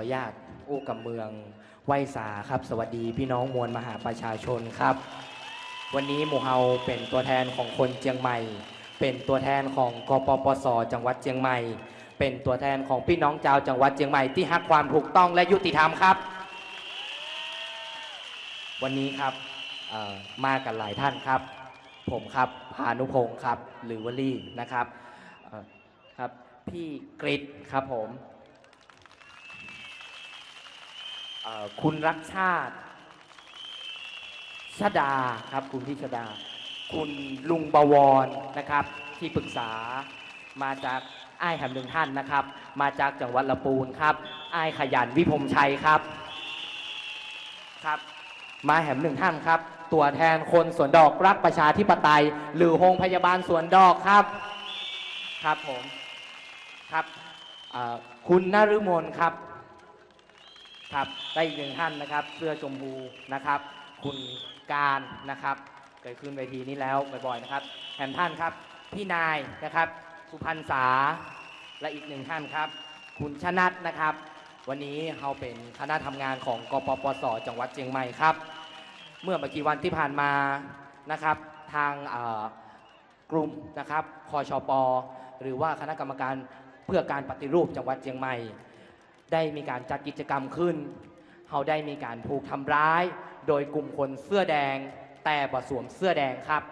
ขออนุญาตอู้กับเมืองไหวสาครับ สวัสดีพี่น้องมวลมหาประชาชนครับ วันนี้หมู่เฮาเป็นตัวแทนของคนเจียงใหม่ เป็นตัวแทนของกปปส จังหวัดเจียงใหม่ เป็นตัวแทนของพี่น้องชาวจังหวัดเจียงใหม่ที่ฮักความถูกต้องและยุติธรรมครับ วันนี้ครับมากันหลายท่านครับ ผมครับพานุพงศ์ครับหรือวลี่นะครับครับพี่กริดครับผมเอ่อ คุณรักชาติชดาครับคุณพี่ชดา คุณลุงบวรนะครับ ที่ปรึกษามาจากไอ้แหมหนึ่งท่านนะครับ มาจากจังหวัดละปูนครับไอ้ขยันวิพมชัยครับครับ มาแหมหนึ่งท่านครับ ตัวแทนคนสวนดอกรักประชาธิปไตย หรือโรงพยาบาลสวนดอกครับครับผมครับคุณนฤมลครับ ครับได้อีกหนึ่งท่านนะครับ เสื้อชมพูนะครับ คุณการนะครับเคยขึ้นเวทีนี้แล้วบ่อยๆนะครับแถมท่านครับพี่นายนะครับ สุพรรณษาและอีกหนึ่งท่านครับ คุณชนัทนะครับ วันนี้เราเป็นคณะทำงานของกปปสจังหวัดเชียงใหม่ครับ เมื่อไม่กี่วันที่ผ่านมานะครับ ทางกลุ่มนะครับคอชปหรือว่าคณะกรรมการเพื่อการปฏิรูปจังหวัดเชียงใหม่ ได้มีการจัดกิจกรรมขึ้น เขาได้มีการถูกทำร้าย โดยกลุ่มคนเสื้อแดง แต่บ่สวมเสื้อแดงครับ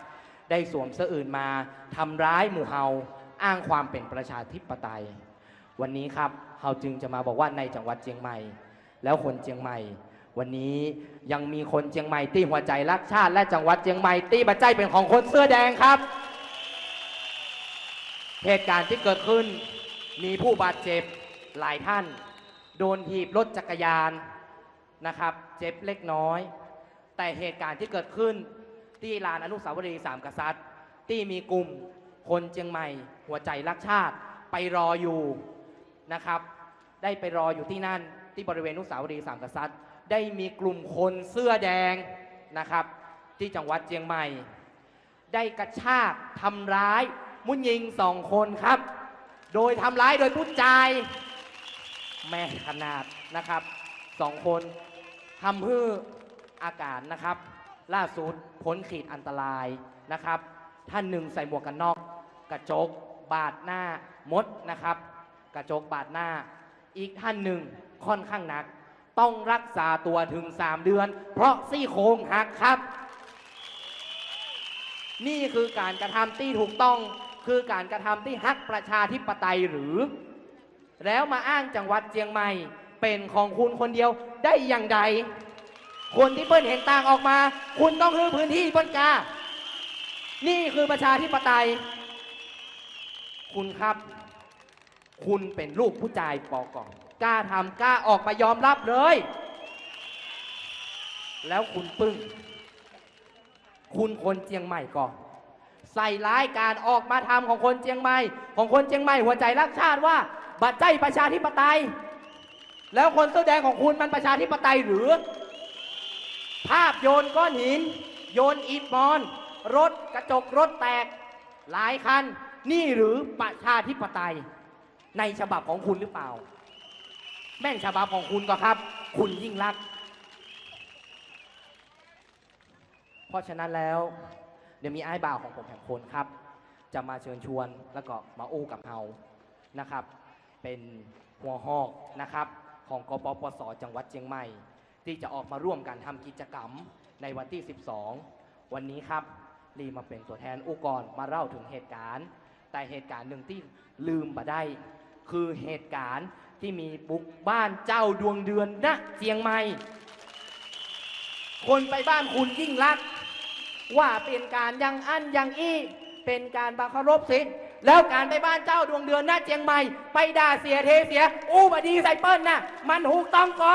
ได้สวมเสื้ออื่นมาทำร้ายหมู่เฮาอ้างความเป็นประชาธิปไตย วันนี้ครับเฮาจึงจะมาบอกว่าในจังหวัดเชียงใหม่ แล้วคนเชียงใหม่ วันนี้ยังมีคนเชียงใหม่ที่หัวใจรักชาติ และจังหวัดเชียงใหม่ที่บัจใจเป็นของคนเสื้อแดงครับเหตุการณ์ที่เกิดขึ้นมีผู้บาดเจ็บหลายท่าน โดนถีบรถจักรยานนะครับ เจ็บเล็กน้อย แต่เหตุการณ์ที่เกิดขึ้น ที่ลานอนุสาวรีย์สามกษัตริย์ ที่มีกลุ่มคนเชียงใหม่ หัวใจรักชาติไปรออยู่นะครับ ได้ไปรออยู่ที่นั่นที่บริเวณอนุสาวรีย์สามกษัตริย์ ได้มีกลุ่มคนเสื้อแดงนะครับ ที่จังหวัดเชียงใหม่ ได้กระชากทำร้าย มุนยิงสองคนครับ โดยทำร้ายโดยผู้ชาย แม่ขนาดนะครับสองคนทำให้อาการนะครับ ล่าสุดพ้นขีดอันตรายนะครับ ท่านหนึ่งใส่หมวกกันน็อก กระจกบาดหน้ามดนะครับ กระจกบาดหน้า อีกท่านหนึ่งค่อนข้างหนัก ต้องรักษาตัวถึง 3 เดือน เพราะซี่โครงหักครับ นี่คือการกระทำที่ถูกต้องคือการกระทำที่ฮักประชาธิปไตยหรือ แล้วมาอ้างจังหวัดเชียงใหม่ เป็นของคุณคนเดียวได้อย่างใดคนที่เปิ้นเห็นต่างออกมา คุณต้องคือพื้นที่เปิ้นกา นี่คือประชาธิปไตย คุณครับ คุณเป็นลูกผู้ชายปอกอนกล้าทำกล้าออกมายอมรับเลย แล้วคุณปึ้ง คุณคนเจียงใหม่ก่อน ใส่ร้ายการออกมาทำของคนเจียงใหม่ ของคนเจียงใหม่หัวใจรักชาติว่า บัตรใจประชาธิปไตย แล้วคนเสื้อแดงของคุณมันประชาธิปไตยหรือ ภาพโยนก้อนหิน โยนอิฐมอน รถกระจกรถแตก หลายคัน นี่หรือประชาธิปไตย ในฉบับของคุณหรือเปล่า แม่งฉบับของคุณก็ครับ คุณยิ่งรัก เพราะฉะนั้นแล้ว เดี๋ยวมีไอ้บ่าวของผมแห่งคนครับ จะมาเชิญชวนแล้วก็มาอู้กับเฮานะครับ เป็นหัวหอกนะครับของกปปสจังหวัดเชียงใหม่ ที่จะออกมาร่วมกันทำกิจกรรมในวันที่ 12 วันนี้ครับรีมาเป็นตัวแทนองค์กรมาเล่าถึงเหตุการณ์ แต่เหตุการณ์หนึ่งที่ลืมมาได้ คือเหตุการณ์ที่มีบุกบ้านเจ้าดวงเดือนณเชียงใหม่ คนไปบ้านคุณยิ่งรัก ว่าเป็นการยังอั้นยังอี้ เป็นการบังเคารพสิทธิ์แล้วการไปบ้านเจ้าดวงเดือนหน้าเจียงใหม่ ไปด่าเสียเทเสีย อู้บดีใส่เปิ้ลนะมันถูกต้องกอ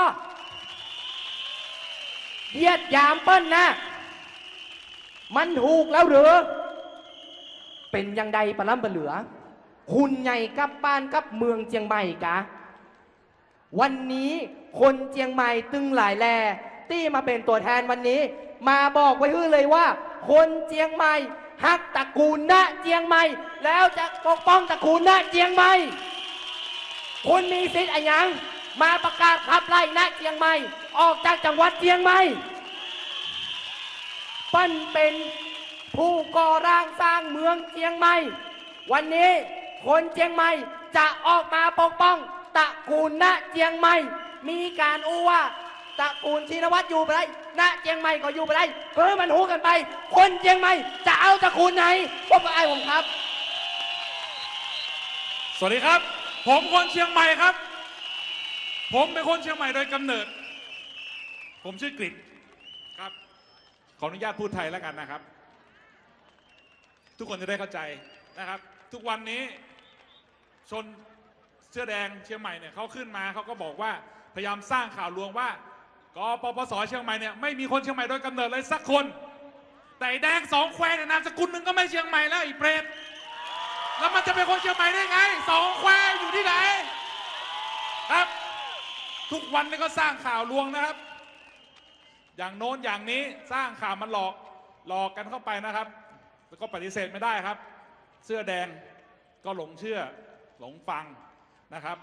เยียดหยามเปิ้ลนะมันถูกแล้วหรือ เป็นยังใดปะล้ำปะเหลือ คุณใหญ่กับบ้านกับเมืองเจียงใหม่กะ วันนี้คนเจียงใหม่ตึงหลายแลที่มาเป็นตัวแทนวันนี้ มาบอกไว้ฮื้อเลยว่า คนเจียงใหม่ฮักตระกูลณเจียงใหม่ แล้วจะปกป้องตระกูลณเจียงใหม่ คุณมีสิทธิ์อะไรยัง มาประกาศขับไล่ณเชียงใหม่ ออกจากจังหวัดเชียงใหม่ปั้นเป็นผู้ก่อร่างสร้างเมืองเชียงใหม่ วันนี้คนเชียงใหม่จะออกมาปกป้องตระกูลณเชียงใหม่ มีการอู้ว่าตระกูลชินวัตรอยู่ไป ได้ณเชียงใหม่ก็อยู่ไปได้เพื่อมันหูกันไป คนเชียงใหม่จะเอาตระกูลไหนพบกับไอ้ผมครับ สวัสดีครับ ผมคนเชียงใหม่ครับ ผมเป็นคนเชียงใหม่โดยกำเนิด ผมชื่อกฤษครับ ขออนุญาตพูดไทยแล้วกันนะครับ ทุกคนจะได้เข้าใจนะครับ ทุกวันนี้ชนเสื้อแดงเชียงใหม่เนี่ยเขาขึ้นมาเขาก็บอกว่าพยายามสร้างข่าวลวงว่า กปปสเชียงใหม่เนี่ยไม่มีคนเชียงใหม่โดยกำเนิดเลยสักคน แต่ไอ้แดงสองแควเนี่ยนามสกุลมึงก็ไม่เชียงใหม่แล้วไอีเปรตแล้วมันจะเป็นคนเชียงใหม่ได้ไงสองแควอยู่ที่ไหน ครับ ทุกวันนี้ก็สร้างข่าวลวงนะครับ อย่างโน้นอย่างนี้สร้างข่าวมันหลอกหลอกกันเข้าไปนะครับ แล้วก็ปฏิเสธไม่ได้ครับ เสื้อแดงก็หลงเชื่อหลงฟังนะครับ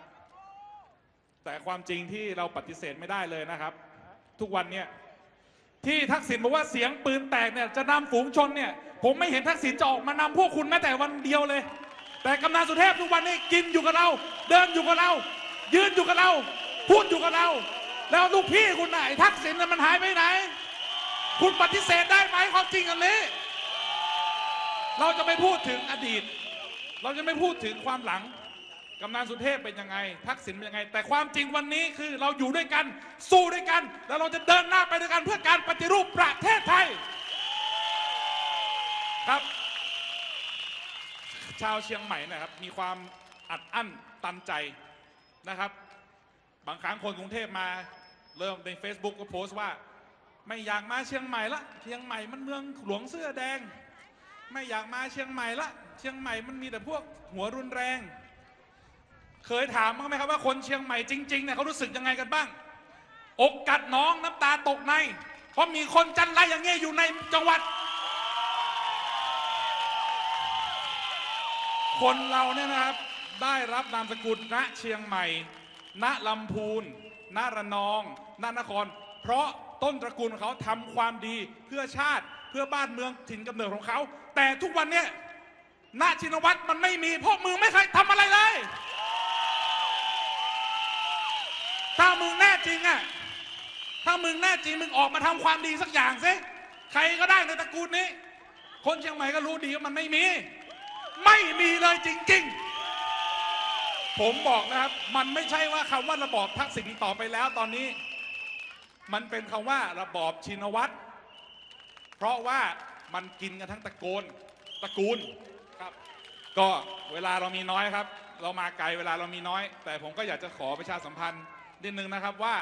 แต่ความจริงที่เราปฏิเสธไม่ได้เลยนะครับ ทุกวันเนี้ยที่ทักษิณบอกว่าเสียงปืนแตกเนี่ยจะนำฝูงชนเนี่ย ผมไม่เห็นทักษิณจะออกมานำพวกคุณแม้แต่วันเดียวเลย แต่กำนันสุเทพทุกวันนี้กินอยู่กับเรา เดินอยู่กับเรา ยืนอยู่กับเรา พูดอยู่กับเรา แล้วลูกพี่คุณน่ะไอ้ทักษิณน่ะมันหายไปไหน คุณปฏิเสธได้ไหมความจริงอันนี้ เราจะไม่พูดถึงอดีต เราจะไม่พูดถึงความหลัง กำนันสุเทพเป็นยังไง ทักษิณเป็นยังไง แต่ความจริงวันนี้คือเราอยู่ด้วยกัน สู้ด้วยกัน แล้วเราจะเดินหน้าไปด้วยกันเพื่อการปฏิรูปประเทศไทย ครับ ชาวเชียงใหม่นะครับ มีความอัดอั้นตันใจนะครับ บางครั้งคนกรุงเทพมา เริ่มใน Facebook ก็โพสต์ว่า ไม่อยากมาเชียงใหม่ละเชียงใหม่มันเมืองหลวงเสื้อแดง ไม่อยากมาเชียงใหม่ละเชียงใหม่มันมีแต่พวกหัวรุนแรง เคยถามบ้างไหมครับว่าคนเชียงใหม่จริงๆเนี่ยเขารู้สึกยังไงกันบ้าง อกกัดน้องน้ำตาตกใน เพราะมีคนจันไรอย่างเงี้ยอยู่ในจังหวัด คนเราเนี่ยนะครับได้รับนามสกุลณเชียงใหม่ ณลำพูน ณระนอง ณนคร เพราะต้นตระกูลเขาทำความดีเพื่อชาติเพื่อบ้านเมืองถิ่นกำเนิดของเขา แต่ทุกวันเนี่ยณชินวัตรมันไม่มีเพราะมึงไม่เคยทำอะไรเลย ถ้ามึงแน่จริงอะถ้ามึงแน่จริงมึงออกมาทำความดีสักอย่างสิ ใครก็ได้ในตระกูลนี้ คนเชียงใหม่ก็รู้ดีว่ามันไม่มี ไม่มีเลยจริง ๆ ผมบอกนะครับ มันไม่ใช่ว่าคำว่าระบอบทักษิณต่อไปแล้วตอนนี้ มันเป็นคำว่าระบอบชินวัตร เพราะว่ามันกินกันทั้งตระโกนตระกูลครับ ก็เวลาเรามีน้อยครับ เรามาไกลเวลาเรามีน้อย แต่ผมก็อยากจะขอประชาสัมพันธ์ นิดนึงนะครับว่า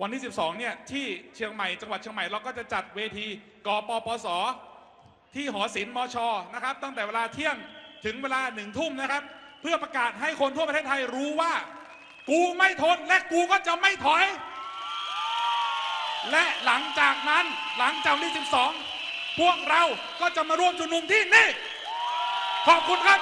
วันที่ 12 เนี่ยที่เชียงใหม่จังหวัดเชียงใหม่เราก็จะจัดเวทีกปปส ที่หอศิลป์มชนะครับ ตั้งแต่เวลาเที่ยงถึงเวลาหนึ่งทุ่มนะครับ เพื่อประกาศให้คนทั่วประเทศไทยรู้ว่า กูไม่ทนและกูก็จะไม่ถอย และหลังจากนั้นหลังจากวันที่ 12 พวกเราก็จะมาร่วมชุมนุมที่นี่ ขอบคุณครับ